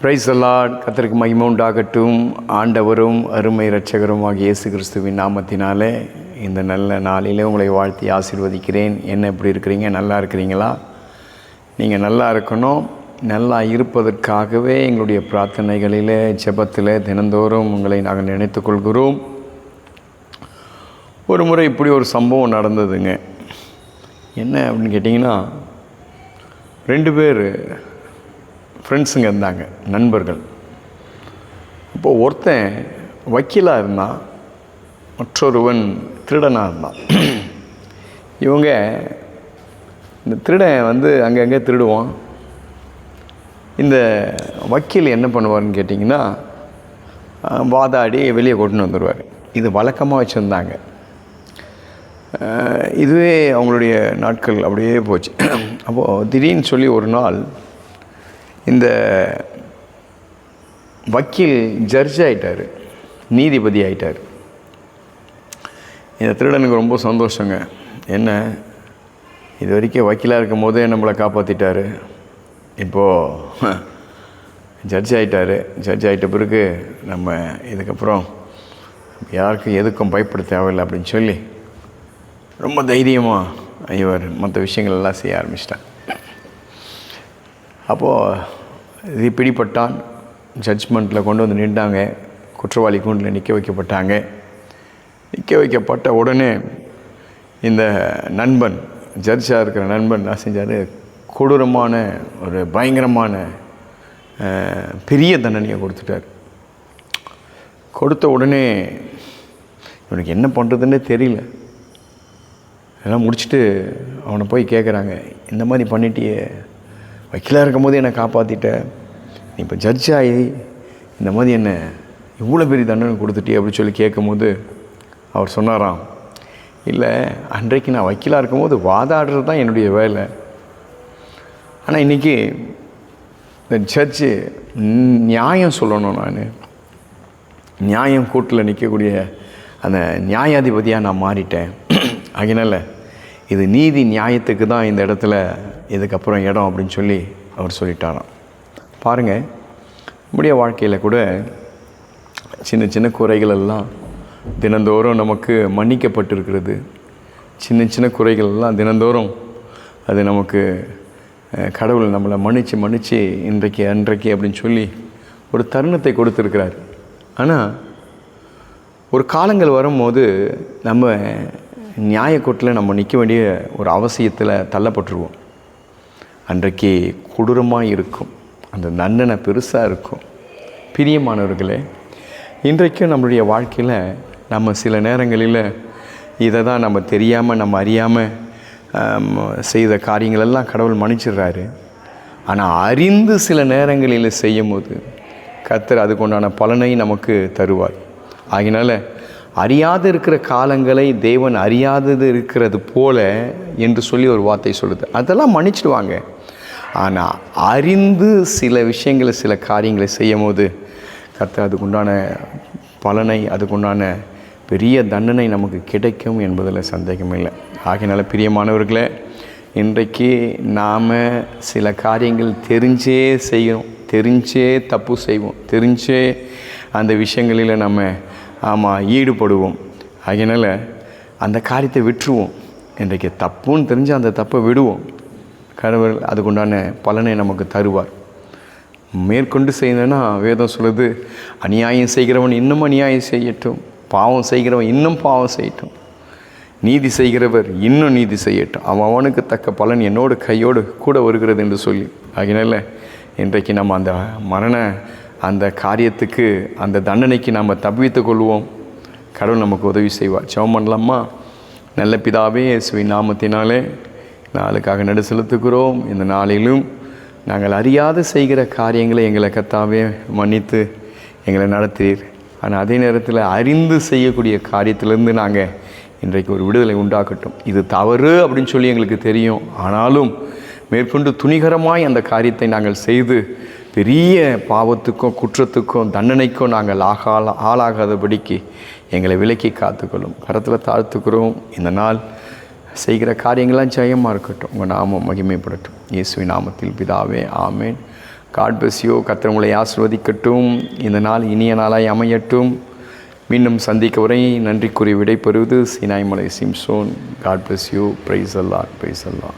Price allot கத்தருக்கு மகிமை உண்டாகட்டும். ஆண்டவரும் அருமை இரட்சகரும் ஆகிய இயேசு கிறிஸ்துவின் நாமத்தினாலே இந்த நல்ல நாளிலே உங்களை வாழ்த்தி ஆசீர்வதிக்கிறேன். என்ன எப்படி இருக்கிறீங்க? நல்லா இருக்கிறீங்களா? நீங்கள் நல்லா இருக்கணும். நல்லா இருப்பதற்காகவே எங்களுடைய பிரார்த்தனைகளிலே ஜெபத்தில் தினந்தோறும் உங்களை நாங்கள் நினைத்து கொள்கிறோம் ஒரு முறை இப்படி ஒரு சம்பவம் நடந்ததுங்க. என்ன அப்படின்னு கேட்டிங்கன்னா ரெண்டு பேர் ஃப்ரெண்ட்ஸுங்க இருந்தாங்க நண்பர்கள். இப்போது ஒருத்தன் வக்கீலாக இருந்தான் மற்றொருவன் திருடனாக இருந்தான். இவங்க இந்த திருடன் வந்து அங்கங்கே திருடுவான். இந்த வக்கீல் என்ன பண்ணுவார்னு கேட்டிங்கன்னா வாதாடி வெளியே கொண்டுன்னு வந்துடுவார் இது வழக்கமாக வச்சுருந்தாங்க. இதுவே அவங்களுடைய நாட்கள் அப்படியே போச்சு. அப்போது திடீர்னு சொல்லி ஒரு நாள் இந்த வக்கீல் ஜட்ஜ் ஆகிட்டார் நீதிபதி ஆகிட்டார் இந்த திருடனுக்கு ரொம்ப சந்தோஷங்க. என்ன இது வரைக்கும் வக்கீலாக இருக்கும் போதே நம்மளை காப்பாற்றிட்டாரு இப்போது ஜட்ஜ் ஆகிட்டார் ஜட்ஜ் ஆகிட்ட பிறகு நம்ம இதுக்கப்புறம் யாருக்கும் எதுக்கும் பயப்பட தேவையில்லை அப்படின்னு சொல்லி ரொம்ப தைரியமாக இவர் மற்ற விஷயங்கள் எல்லாம் செய்ய ஆரம்பிச்சிட்டார். அப்போது இது பிடிப்பட்டான் ஜட்ஜ்மெண்ட்டில் கொண்டு வந்து நின்றாங்க. குற்றவாளி கூண்டில் நிற்க வைக்கப்பட்டாங்க. நிற்க வைக்கப்பட்ட உடனே இந்த நண்பன் ஜட்ஜாக இருக்கிற நண்பன் என்ன செஞ்சார்? கொடூரமான ஒரு பயங்கரமான பெரிய தண்டனையை கொடுத்துட்டார். கொடுத்த உடனே இவனுக்கு என்ன பண்ணுறதுன்னே தெரியல. எல்லாம் முடிச்சுட்டு அவனை போய் கேட்குறாங்க இந்த மாதிரி பண்ணிட்டியே. வக்கீலாக இருக்கும் போது என்னை காப்பாற்றிட்ட நீ இப்போ ஜட்ஜ் ஆகி இந்த மாதிரி என்ன இவ்வளோ பெரிய தண்டனை கொடுத்துட்டே அப்படின்னு சொல்லி கேட்கும்போது அவர் சொன்னாராம் இல்லை அன்றைக்கு நான் வக்கீலாக இருக்கும்போது வாதாடுறது தான் என்னுடைய வேலை. ஆனால் இன்றைக்கி இந்த ஜட்ஜு நியாயம் சொல்லணும் நான். நியாயம் கூட்டில் நிற்கக்கூடிய அந்த நியாயாதிபதியாக நான் மாறிட்டேன். அதனால் இது நீதி நியாயத்துக்கு தான் இந்த இடத்துல இதுக்கப்புறம் இடம் அப்படின்னு சொல்லி அவர் சொல்லிட்டாராம். பாருங்கள் நம்முடைய வாழ்க்கையில் கூட சின்ன சின்ன குறைகள் எல்லாம் தினந்தோறும் நமக்கு மன்னிக்கப்பட்டிருக்கிறது. சின்ன சின்ன குறைகள் எல்லாம் தினந்தோறும் அது நமக்கு கடவுள் நம்மளை மன்னித்து மன்னித்து இன்றைக்கு அன்றைக்கு அப்படின்னு சொல்லி ஒரு தருணத்தை கொடுத்துருக்கிறார். ஆனால் ஒரு காலங்கள் வரும்போது நம்ம நியாயக்கோட்டில் நம்ம நிற்க வேண்டிய ஒரு அவசியத்தில் தள்ளப்பட்டுருவோம். அன்றைக்கு கொடூரமாக இருக்கும் அந்த தண்டனை பெருசாக இருக்கும். பிரியமானவர்களே இன்றைக்கும் நம்மளுடைய வாழ்க்கையில் நம்ம சில நேரங்களில் இதை தான் நம்ம தெரியாமல் நம்ம அறியாமல் செய்த காரியங்களெல்லாம் கடவுள் மன்னிச்சிடுறாரு. ஆனால் அறிந்து சில நேரங்களில் செய்யும் போது கத்தர் அதுக்குண்டான பலனை நமக்கு தருவார். ஆகினால அறியாது இருக்கிற காலங்களை தேவன் அறியாதது இருக்கிறது போல என்று சொல்லி ஒரு வார்த்தை சொல்லுது. அதெல்லாம் மன்னிச்சிடுவாங்க. ஆனால் அறிந்து சில விஷயங்களை சில காரியங்களை செய்யும் போது கர்த்தர் அதுக்குண்டான பலனை அதுக்குண்டான பெரிய தண்டனை நமக்கு கிடைக்கும் என்பதில் சந்தேகம் இல்லை. ஆகையினால பிரியமானவர்களே இன்றைக்கு நாம் சில காரியங்கள் தெரிஞ்சே செய்யணும் தெரிஞ்சே தப்பு செய்வோம் தெரிஞ்சே அந்த விஷயங்களில் நம்ம ஆமாம் ஈடுபடுவோம். அதனால் அந்த காரியத்தை விட்டுருவோம். இன்றைக்கு தப்புன்னு தெரிஞ்சு அந்த தப்பை விடுவோம். கடவுள் அதுக்குண்டான பலனை நமக்கு தருவார். மேற்கொண்டு செய்யணும்னா வேதம் சொல்லுது அநியாயம் செய்கிறவன் இன்னும் அநியாயம் செய்யட்டும். பாவம் செய்கிறவன் இன்னும் பாவம் செய்யட்டும். நீதி செய்கிறவர் இன்னும் நீதி செய்யட்டும். அவன் அவனுக்கு தக்க பலன் என்னோடு கையோடு கூட வருகிறது என்று சொல்லி. அதனால் இன்றைக்கு நம்ம அந்த மரண அந்த காரியத்துக்கு அந்த தண்டனைக்கு நம்ம தப்பித்து கொள்வோம். கடவுள் நமக்கு உதவி செய்வார். ஜெபம் பண்ணலாமா? நல்ல பிதாவே இயேசுவி நாமத்தினாலே நாளுக்காக நடு செலுத்துகிறோம். இந்த நாளிலும் நாங்கள் அறியாத செய்கிற காரியங்களை எங்களை கத்தாவே மன்னித்து எங்களை நடத்துகிறீர் ஆனால் அதே நேரத்தில் அறிந்து செய்யக்கூடிய காரியத்திலேருந்து நாங்கள் இன்றைக்கு ஒரு விடுதலை உண்டாக்கட்டும் இது தவறு அப்படின்னு சொல்லி எங்களுக்கு தெரியும். ஆனாலும் மேற்கொண்டு துணிகரமாய் அந்த காரியத்தை நாங்கள் செய்து பெரிய பாவத்துக்கும் குற்றத்துக்கும் தண்டனைக்கும் நாங்கள் ஆகால ஆளாகாதபடிக்கு எங்களை விலக்கி காத்துக்கொள்ளும். கரத்தில் தாழ்த்துக்கிறோம். இந்த நாள் செய்கிற காரியங்கள்லாம் ஜெயமாக இருக்கட்டும். உங்கள் நாமம் மகிமைப்படட்டும். இயேசுவின் நாமத்தில் பிதாவே ஆமேன். God plus கத்திரங்களை ஆசிர்வதிக்கட்டும். இந்த நாள் இனிய நாளாய் அமையட்டும். மீண்டும் சந்திக்க வரை நன்றி கூறி விடைபெறுவது சீனாய்மலை Simson. God bless you praise Allah praise Allah